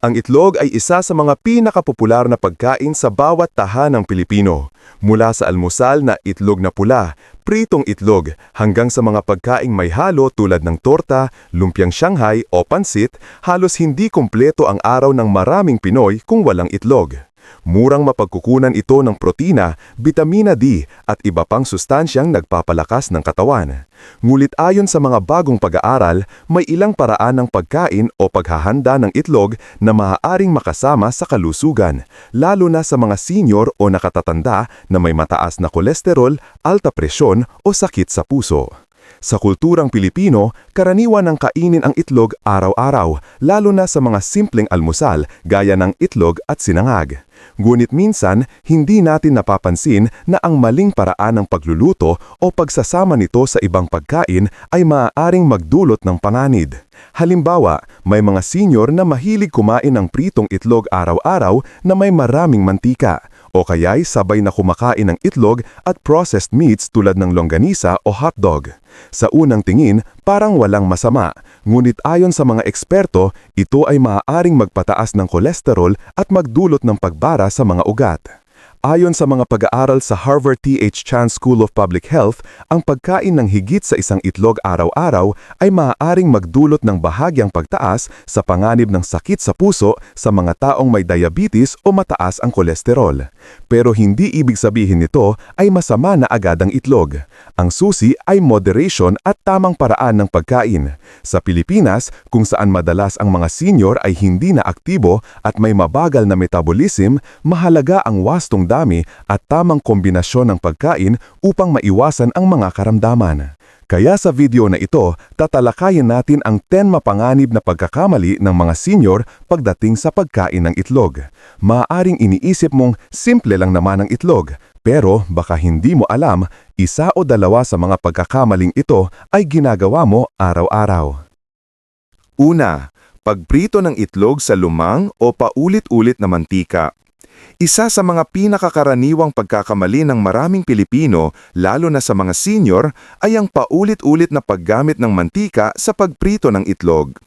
Ang itlog ay isa sa mga pinakapopular na pagkain sa bawat tahanang Pilipino. Mula sa almusal na itlog na pula, pritong itlog, hanggang sa mga pagkaing may halo tulad ng torta, lumpiang Shanghai o pansit, halos hindi kumpleto ang araw ng maraming Pinoy kung walang itlog. Murang mapagkukunan ito ng protina, bitamina D at iba pang sustansyang nagpapalakas ng katawan. Ngulit ayon sa mga bagong pag-aaral, may ilang paraan ng pagkain o paghahanda ng itlog na maaaring makasama sa kalusugan, lalo na sa mga senior o nakatatanda na may mataas na kolesterol, alta presyon o sakit sa puso. Sa kulturang Pilipino, karaniwan ang kainin ang itlog araw-araw, lalo na sa mga simpleng almusal gaya ng itlog at sinangag. Ngunit minsan, hindi natin napapansin na ang maling paraan ng pagluluto o pagsasama nito sa ibang pagkain ay maaaring magdulot ng panganid. Halimbawa, may mga senior na mahilig kumain ng pritong itlog araw-araw na may maraming mantika o kaya'y sabay na kumakain ng itlog at processed meats tulad ng longganisa o hotdog. Sa unang tingin, parang walang masama, ngunit ayon sa mga eksperto, ito ay maaaring magpataas ng kolesterol at magdulot ng pagbara sa mga ugat. Ayon sa mga pag-aaral sa Harvard T.H. Chan School of Public Health, ang pagkain ng higit sa isang itlog araw-araw ay maaaring magdulot ng bahagyang pagtaas sa panganib ng sakit sa puso sa mga taong may diabetes o mataas ang kolesterol. Pero hindi ibig sabihin nito ay masama na agad ang itlog. Ang susi ay moderation at tamang paraan ng pagkain. Sa Pilipinas, kung saan madalas ang mga senior ay hindi na aktibo at may mabagal na metabolism, mahalaga ang wastong dami at tamang kombinasyon ng pagkain upang maiwasan ang mga karamdaman. Kaya sa video na ito, tatalakayin natin ang 10 mapanganib na pagkakamali ng mga senior pagdating sa pagkain ng itlog. Maaring iniisip mong simple lang naman ang itlog, pero baka hindi mo alam, isa o dalawa sa mga pagkakamaling ito ay ginagawa mo araw-araw. Una, pagprito ng itlog sa lumang o paulit-ulit na mantika. Isa sa mga pinakakaraniwang pagkakamali ng maraming Pilipino, lalo na sa mga senior, ay ang paulit-ulit na paggamit ng mantika sa pagprito ng itlog.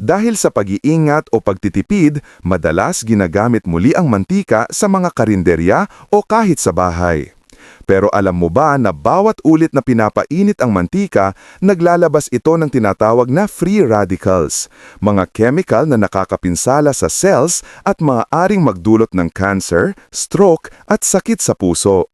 Dahil sa pag-iingat o pagtitipid, madalas ginagamit muli ang mantika sa mga karinderya o kahit sa bahay. Pero alam mo ba na bawat ulit na pinapainit ang mantika, naglalabas ito ng tinatawag na free radicals, mga chemical na nakakapinsala sa cells at maaaring magdulot ng cancer, stroke at sakit sa puso.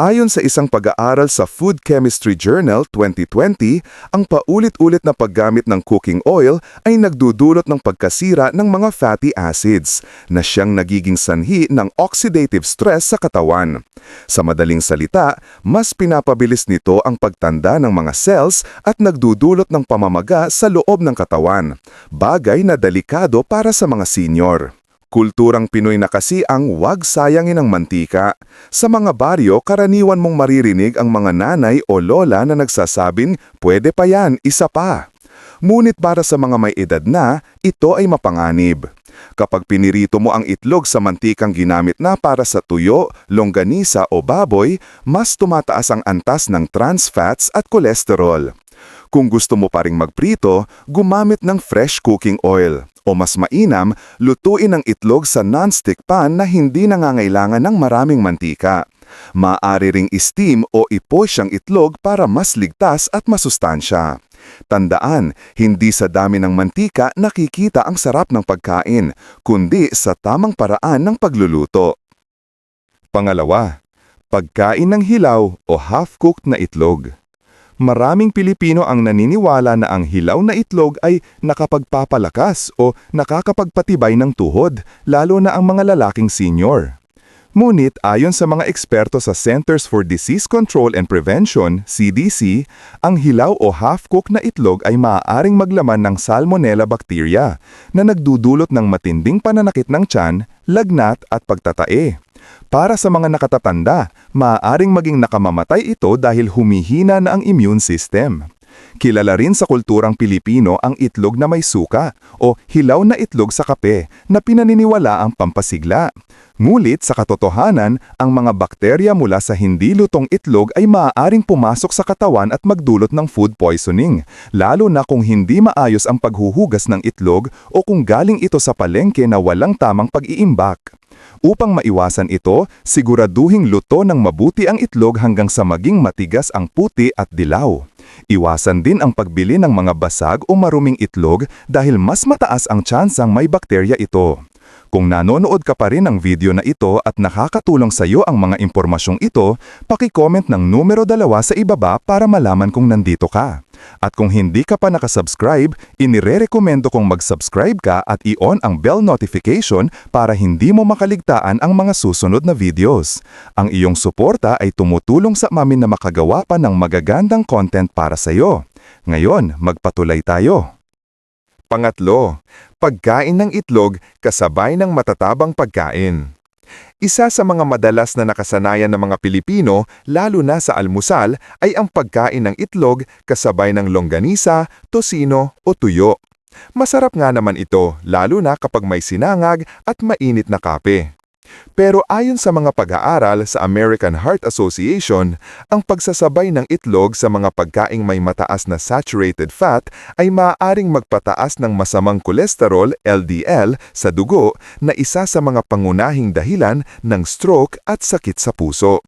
Ayon sa isang pag-aaral sa Food Chemistry Journal 2020, ang paulit-ulit na paggamit ng cooking oil ay nagdudulot ng pagkasira ng mga fatty acids na siyang nagiging sanhi ng oxidative stress sa katawan. Sa madaling salita, mas pinapabilis nito ang pagtanda ng mga cells at nagdudulot ng pamamaga sa loob ng katawan, bagay na delikado para sa mga senior. Kulturang Pinoy na kasi ang wag sayangin ang mantika. Sa mga baryo, karaniwan mong maririnig ang mga nanay o lola na nagsasabing, pwede pa yan, isa pa. Ngunit para sa mga may edad na, ito ay mapanganib. Kapag pinirito mo ang itlog sa mantikang ginamit na para sa tuyo, longganisa o baboy, mas tumataas ang antas ng trans fats at kolesterol. Kung gusto mo pa ring magprito, gumamit ng fresh cooking oil. O mas mainam, lutuin ang itlog sa non-stick pan na hindi nangangailangan ng maraming mantika. Maaari ring steam o iposh ang itlog para mas ligtas at masustansya. Tandaan, hindi sa dami ng mantika nakikita ang sarap ng pagkain, kundi sa tamang paraan ng pagluluto. Pangalawa, pagkain ng hilaw o half-cooked na itlog. Maraming Pilipino ang naniniwala na ang hilaw na itlog ay nakapagpapalakas o nakakapagpatibay ng tuhod, lalo na ang mga lalaking senior. Ngunit ayon sa mga eksperto sa Centers for Disease Control and Prevention, CDC, ang hilaw o half-cooked na itlog ay maaaring maglaman ng salmonella bacteria na nagdudulot ng matinding pananakit ng tiyan, lagnat at pagtatae. Para sa mga nakatatanda, maaaring maging nakamamatay ito dahil humihina na ang immune system. Kilala rin sa kulturang Pilipino ang itlog na may suka o hilaw na itlog sa kape na pinaniniwala ang pampasigla. Ngulit sa katotohanan, ang mga bakterya mula sa hindi lutong itlog ay maaaring pumasok sa katawan at magdulot ng food poisoning, lalo na kung hindi maayos ang paghuhugas ng itlog o kung galing ito sa palengke na walang tamang pag-iimbak. Upang maiwasan ito, siguraduhing luto ng mabuti ang itlog hanggang sa maging matigas ang puti at dilaw. Iwasan din ang pagbili ng mga basag o maruming itlog dahil mas mataas ang tsansang may bakterya ito. Kung nanonood ka pa rin ng video na ito at nakakatulong sa iyo ang mga impormasyong ito, paki-comment ng numero dalawa sa ibaba para malaman kung nandito ka. At kung hindi ka pa nakasubscribe, inirerekomendo kong mag-subscribe ka at i-on ang bell notification para hindi mo makaligtaan ang mga susunod na videos. Ang iyong suporta ay tumutulong sa amin na makagawa pa ng magagandang content para sa iyo. Ngayon, magpatuloy tayo. Pangatlo, pagkain ng itlog kasabay ng matatabang pagkain. Isa sa mga madalas na nakasanayan ng mga Pilipino, lalo na sa almusal, ay ang pagkain ng itlog kasabay ng longganisa, tosino o tuyo. Masarap nga naman ito, lalo na kapag may sinangag at mainit na kape. Pero ayon sa mga pag-aaral sa American Heart Association, ang pagsasabay ng itlog sa mga pagkaing may mataas na saturated fat ay maaaring magpataas ng masamang kolesterol LDL sa dugo na isa sa mga pangunahing dahilan ng stroke at sakit sa puso.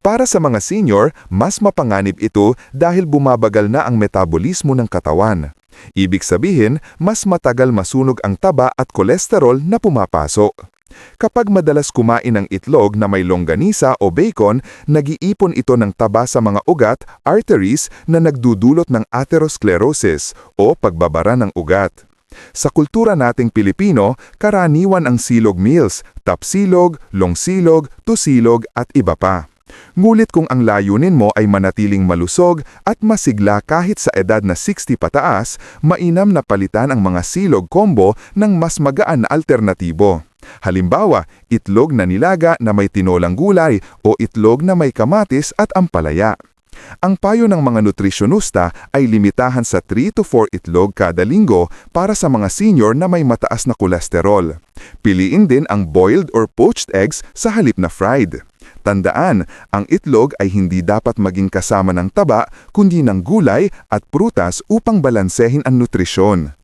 Para sa mga senior, mas mapanganib ito dahil bumabagal na ang metabolismo ng katawan. Ibig sabihin, mas matagal masunog ang taba at kolesterol na pumapasok. Kapag madalas kumain ng itlog na may longganisa o bacon, nag-iipon ito ng taba sa mga ugat, arteries, na nagdudulot ng atherosclerosis o pagbabara ng ugat. Sa kultura nating Pilipino, karaniwan ang silog meals, tapsilog, longsilog, tusilog at iba pa. Ngulit kung ang layunin mo ay manatiling malusog at masigla kahit sa edad na 60 pataas, mainam na palitan ang mga silog combo ng mas magaan na alternatibo. Halimbawa, itlog na nilaga na may tinolang gulay o itlog na may kamatis at ampalaya. Ang payo ng mga nutrisyonista ay limitahan sa 3 to 4 itlog kada linggo para sa mga senior na may mataas na kolesterol. Piliin din ang boiled or poached eggs sa halip na fried. Tandaan, ang itlog ay hindi dapat maging kasama ng taba kundi ng gulay at prutas upang balansehin ang nutrisyon.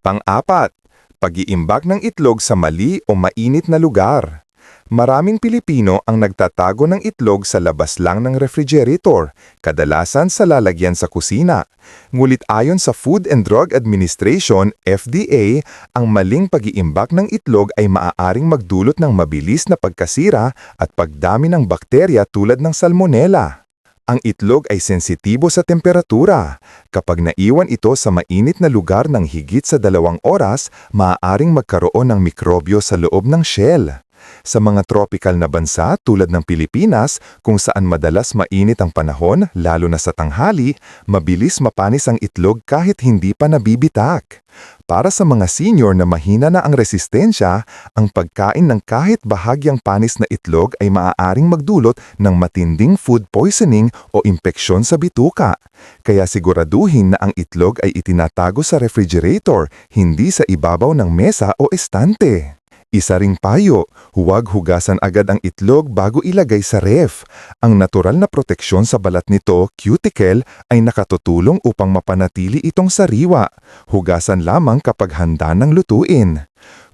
Pang-apat, pag-iimbak ng itlog sa mali o mainit na lugar. Maraming Pilipino ang nagtatago ng itlog sa labas lang ng refrigerator, kadalasan sa lalagyan sa kusina. Ngulit ayon sa Food and Drug Administration, FDA, ang maling pag-iimbak ng itlog ay maaaring magdulot ng mabilis na pagkasira at pagdami ng bakterya tulad ng salmonella. Ang itlog ay sensitibo sa temperatura. Kapag naiwan ito sa mainit na lugar ng higit sa dalawang oras, maaaring magkaroon ng mikrobyo sa loob ng shell. Sa mga tropical na bansa tulad ng Pilipinas, kung saan madalas mainit ang panahon, lalo na sa tanghali, mabilis mapanis ang itlog kahit hindi pa nabibitak. Para sa mga senior na mahina na ang resistensya, ang pagkain ng kahit bahagyang panis na itlog ay maaaring magdulot ng matinding food poisoning o impeksyon sa bituka. Kaya siguraduhin na ang itlog ay itinatago sa refrigerator, hindi sa ibabaw ng mesa o estante. Isa ring payo, huwag hugasan agad ang itlog bago ilagay sa ref. Ang natural na proteksyon sa balat nito, cuticle, ay nakatutulong upang mapanatili itong sariwa. Hugasan lamang kapag handa ng lutuin.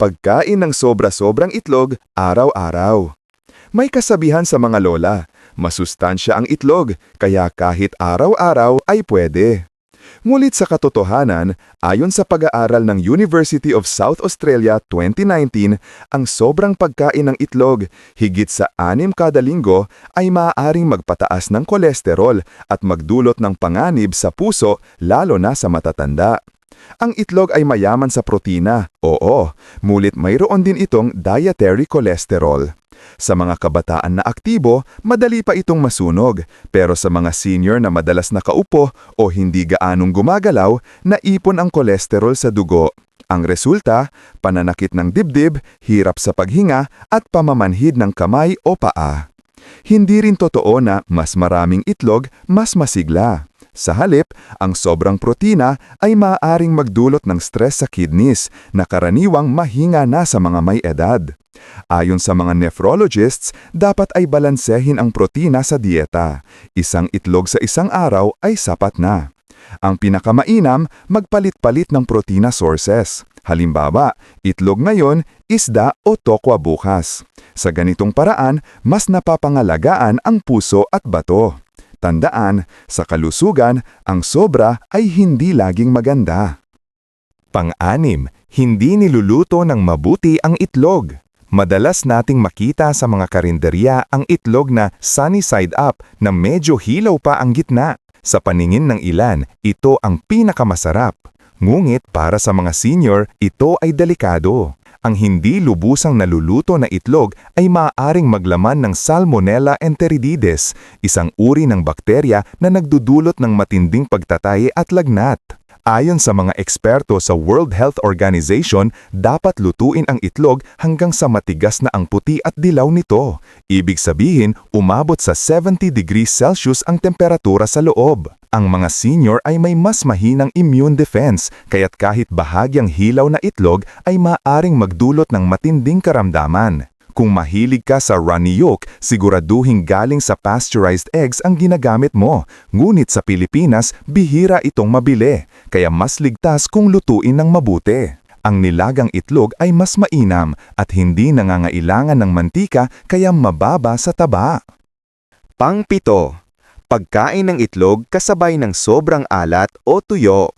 pagkain ng sobra-sobrang itlog araw-araw. May kasabihan sa mga lola, masustansya ang itlog, kaya kahit araw-araw ay pwede. Ngunit sa katotohanan, ayon sa pag-aaral ng University of South Australia 2019, ang sobrang pagkain ng itlog, higit sa anim kada linggo, ay maaaring magpataas ng kolesterol at magdulot ng panganib sa puso lalo na sa matatanda. Ang itlog ay mayaman sa protina, oo, mulit mayroon din itong dietary cholesterol. Sa mga kabataan na aktibo, madali pa itong masunog, pero sa mga senior na madalas nakaupo o hindi gaanong gumagalaw, naipon ang kolesterol sa dugo. Ang resulta, pananakit ng dibdib, hirap sa paghinga at pamamanhid ng kamay o paa. Hindi rin totoo na mas maraming itlog, mas masigla. Sa halip, ang sobrang protina ay maaaring magdulot ng stress sa kidneys na karaniwang mahinga na sa mga may edad. Ayon sa mga nephrologists, dapat ay balansehin ang protina sa dieta. Isang itlog sa isang araw ay sapat na. Ang pinakamainam, magpalit-palit ng protina sources. Halimbawa, itlog ngayon, isda o tokwa bukas. Sa ganitong paraan, mas napapangalagaan ang puso at bato. Tandaan, sa kalusugan, ang sobra ay hindi laging maganda. Pang-anim, hindi niluluto ng mabuti ang itlog. Madalas nating makita sa mga karinderya ang itlog na sunny side up na medyo hilaw pa ang gitna. Sa paningin ng ilan, ito ang pinakamasarap. Ngunit para sa mga senior, ito ay delikado. Ang hindi lubusang naluluto na itlog ay maaaring maglaman ng Salmonella enteridides, isang uri ng bakterya na nagdudulot ng matinding pagtataye at lagnat. Ayon sa mga eksperto sa World Health Organization, dapat lutuin ang itlog hanggang sa matigas na ang puti at dilaw nito. Ibig sabihin, umabot sa 70 degrees Celsius ang temperatura sa loob. Ang mga senior ay may mas mahinang immune defense, kaya't kahit bahagyang hilaw na itlog ay maaring magdulot ng matinding karamdaman. Kung mahilig ka sa runny yolk, siguraduhin galing sa pasteurized eggs ang ginagamit mo. Ngunit sa Pilipinas, bihira itong mabili, kaya mas ligtas kung lutuin ng mabuti. Ang nilagang itlog ay mas mainam at hindi nangangailangan ng mantika kaya mababa sa taba. Pangpito, pagkain ng itlog kasabay ng sobrang alat o tuyo.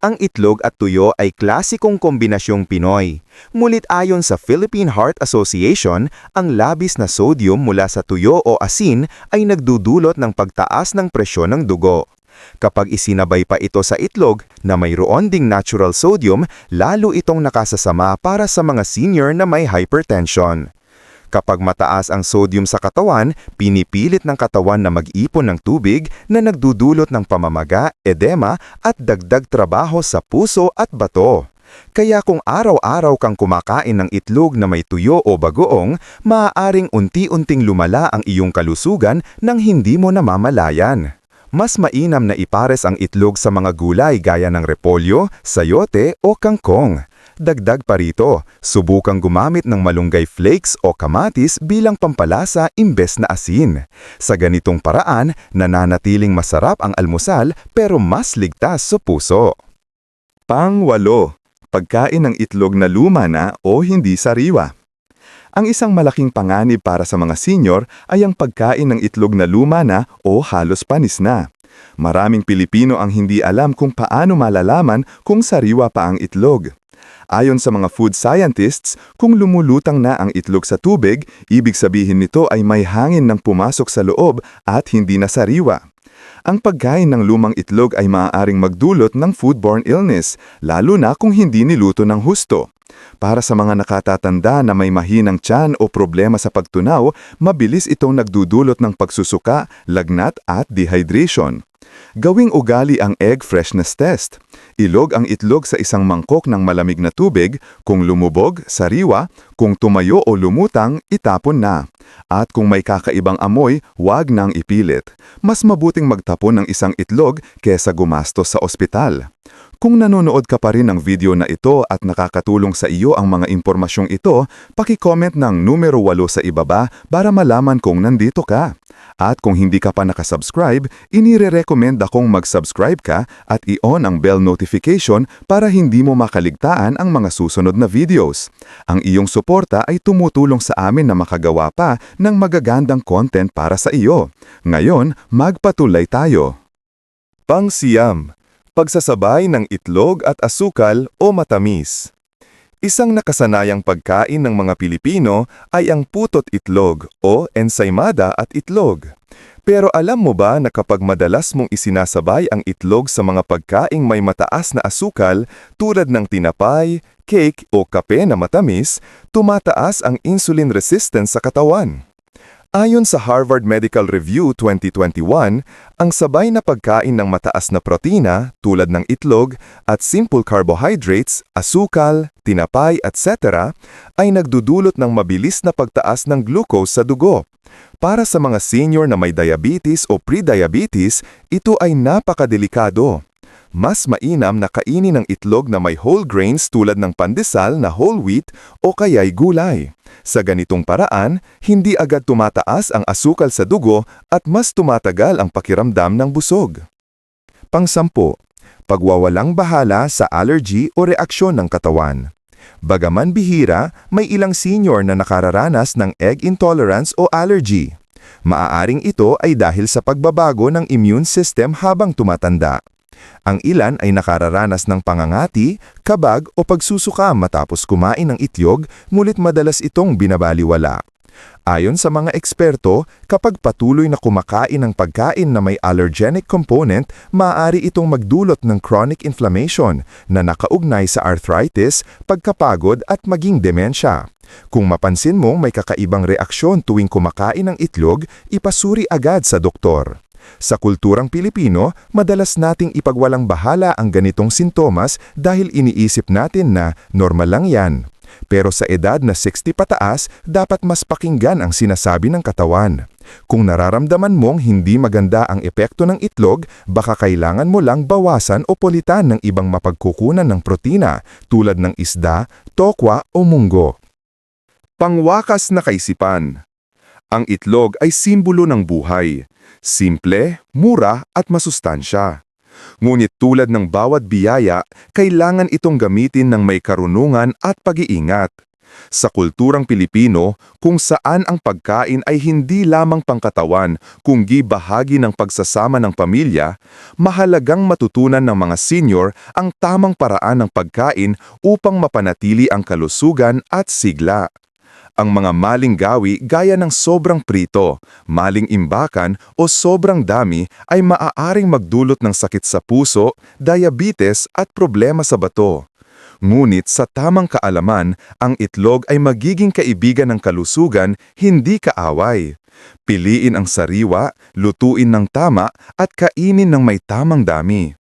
Ang itlog at tuyo ay klasikong kombinasyong Pinoy. Mulit ayon sa Philippine Heart Association, ang labis na sodium mula sa tuyo o asin ay nagdudulot ng pagtaas ng presyon ng dugo. Kapag isinabay pa ito sa itlog na mayroon ding natural sodium, lalo itong nakasasama para sa mga senior na may hypertension. Kapag mataas ang sodium sa katawan, pinipilit ng katawan na mag-ipon ng tubig na nagdudulot ng pamamaga, edema at dagdag trabaho sa puso at bato. Kaya kung araw-araw kang kumakain ng itlog na may tuyo o bagoong, maaaring unti-unting lumala ang iyong kalusugan nang hindi mo namamalayan. Mas mainam na ipares ang itlog sa mga gulay gaya ng repolyo, sayote o kangkong. Dagdag pa rito, subukang gumamit ng malunggay flakes o kamatis bilang pampalasa imbes na asin. Sa ganitong paraan, nananatiling masarap ang almusal pero mas ligtas sa puso. Pang-walo, pagkain ng itlog na luma na o hindi sariwa. Ang isang malaking panganib para sa mga senior ay ang pagkain ng itlog na luma na o halos panis na. Maraming Pilipino ang hindi alam kung paano malalaman kung sariwa pa ang itlog. Ayon sa mga food scientists, kung lumulutang na ang itlog sa tubig, ibig sabihin nito ay may hangin ng pumasok sa loob at hindi na sariwa. Ang pagkain ng lumang itlog ay maaaring magdulot ng foodborne illness, lalo na kung hindi niluto ng husto. Para sa mga nakatatanda na may mahinang tiyan o problema sa pagtunaw, mabilis itong nagdudulot ng pagsusuka, lagnat at dehydration. Gawing ugali ang egg freshness test. Ilog ang itlog sa isang mangkok ng malamig na tubig, kung lumubog, sariwa, kung tumayo o lumutang, itapon na. At kung may kakaibang amoy, huwag nang ipilit. Mas mabuting magtapon ng isang itlog kesa gumastos sa ospital. Kung nanonood ka pa rin ng video na ito at nakakatulong sa iyo ang mga impormasyong ito, paki-comment ng numero 8 sa ibaba para malaman kung nandito ka. At kung hindi ka pa nakasubscribe, inire-recommend akong mag-subscribe ka at i-on ang bell notification para hindi mo makaligtaan ang mga susunod na videos. Ang iyong suporta ay tumutulong sa amin na makagawa pa ng magagandang content para sa iyo. Ngayon, magpatuloy tayo. Pangsiyam, Pagsasabay ng itlog at asukal o matamis. Isang nakasanayang pagkain ng mga Pilipino ay ang putot itlog o ensaymada at itlog. Pero alam mo ba na kapag madalas mong isinasabay ang itlog sa mga pagkaing may mataas na asukal tulad ng tinapay, cake o kape na matamis, tumataas ang insulin resistance sa katawan. Ayon sa Harvard Medical Review 2021, ang sabay na pagkain ng mataas na protina tulad ng itlog at simple carbohydrates, asukal, tinapay, etc. ay nagdudulot ng mabilis na pagtaas ng glucose sa dugo. Para sa mga senior na may diabetes o pre-diabetes, ito ay napakadelikado. Mas mainam na kainin ng itlog na may whole grains tulad ng pandesal na whole wheat o kaya'y gulay. Sa ganitong paraan, hindi agad tumataas ang asukal sa dugo at mas tumatagal ang pakiramdam ng busog. Pangsampo, pagwawalang bahala sa allergy o reaksyon ng katawan. Bagaman bihira, may ilang senior na nakararanas ng egg intolerance o allergy. Maaaring ito ay dahil sa pagbabago ng immune system habang tumatanda. Ang ilan ay nakararanas ng pangangati, kabag o pagsusuka matapos kumain ng ityog, ngulit madalas itong binabaliwala. Ayon sa mga eksperto, kapag patuloy na kumakain ng pagkain na may allergenic component, maaari itong magdulot ng chronic inflammation na nakaugnay sa arthritis, pagkapagod at maging demensya. Kung mapansin mong may kakaibang reaksyon tuwing kumakain ng itlog, ipasuri agad sa doktor. Sa kulturang Pilipino, madalas nating ipagwalang bahala ang ganitong sintomas dahil iniisip natin na normal lang yan. Pero sa edad na 60 pataas, dapat mas pakinggan ang sinasabi ng katawan. Kung nararamdaman mong hindi maganda ang epekto ng itlog, baka kailangan mo lang bawasan o pulitan ng ibang mapagkukunan ng protina tulad ng isda, tokwa o munggo. Pangwakas na kaisipan Ang itlog ay simbolo ng buhay. Simple, mura at masustansya. Ngunit tulad ng bawat biyaya, kailangan itong gamitin ng may karunungan at pag-iingat. Sa kulturang Pilipino, kung saan ang pagkain ay hindi lamang pangkatawan kundi bahagi ng pagsasama ng pamilya, mahalagang matutunan ng mga senior ang tamang paraan ng pagkain upang mapanatili ang kalusugan at sigla. Ang mga maling gawi gaya ng sobrang prito, maling imbakan o sobrang dami ay maaaring magdulot ng sakit sa puso, diabetes at problema sa bato. Ngunit sa tamang kaalaman, ang itlog ay magiging kaibigan ng kalusugan, hindi kaaway. Piliin ang sariwa, lutuin ng tama at kainin ng may tamang dami.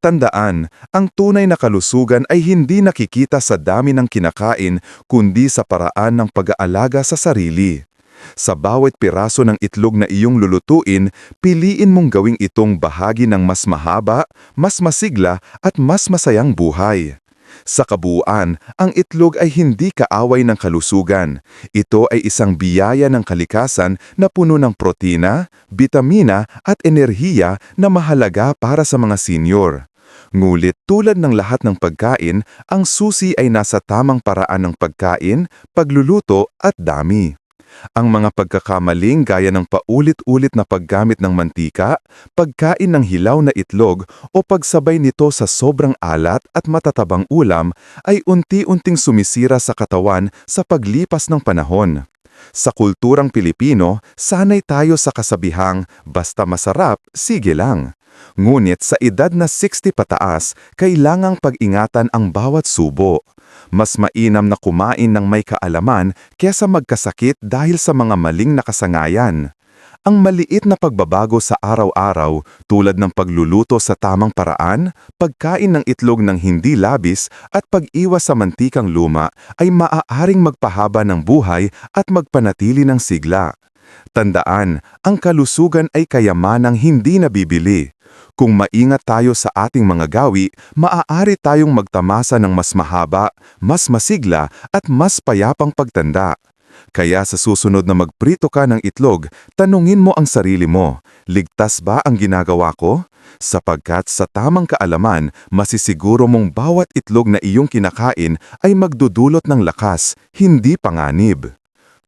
Tandaan, ang tunay na kalusugan ay hindi nakikita sa dami ng kinakain kundi sa paraan ng pag-aalaga sa sarili. Sa bawat piraso ng itlog na iyong lulutuin, piliin mong gawing itong bahagi ng mas mahaba, mas masigla at mas masayang buhay. Sa kabuuan, ang itlog ay hindi kaaway ng kalusugan. Ito ay isang biyaya ng kalikasan na puno ng protina, bitamina at enerhiya na mahalaga para sa mga senior. Ngulit tulad ng lahat ng pagkain, ang susi ay nasa tamang paraan ng pagkain, pagluluto at dami. Ang mga pagkakamaling gaya ng paulit-ulit na paggamit ng mantika, pagkain ng hilaw na itlog o pagsabay nito sa sobrang alat at matatabang ulam ay unti-unting sumisira sa katawan sa paglipas ng panahon. Sa kulturang Pilipino, sanay tayo sa kasabihang, basta masarap, sige lang. Ngunit sa edad na 60 pataas, kailangang pag-ingatan ang bawat subo. Mas mainam na kumain ng may kaalaman kesa magkasakit dahil sa mga maling nakasangayan. Ang maliit na pagbabago sa araw-araw tulad ng pagluluto sa tamang paraan, pagkain ng itlog ng hindi labis at pag-iwas sa mantikang luma ay maaaring magpahaba ng buhay at magpanatili ng sigla. Tandaan, ang kalusugan ay kayamanang hindi nabibili. Kung maingat tayo sa ating mga gawi, maaari tayong magtamasa ng mas mahaba, mas masigla at mas payapang pagtanda. Kaya sa susunod na magprito ka ng itlog, tanungin mo ang sarili mo, ligtas ba ang ginagawa ko? Sapagkat sa tamang kaalaman, masisiguro mong bawat itlog na iyong kinakain ay magdudulot ng lakas, hindi panganib.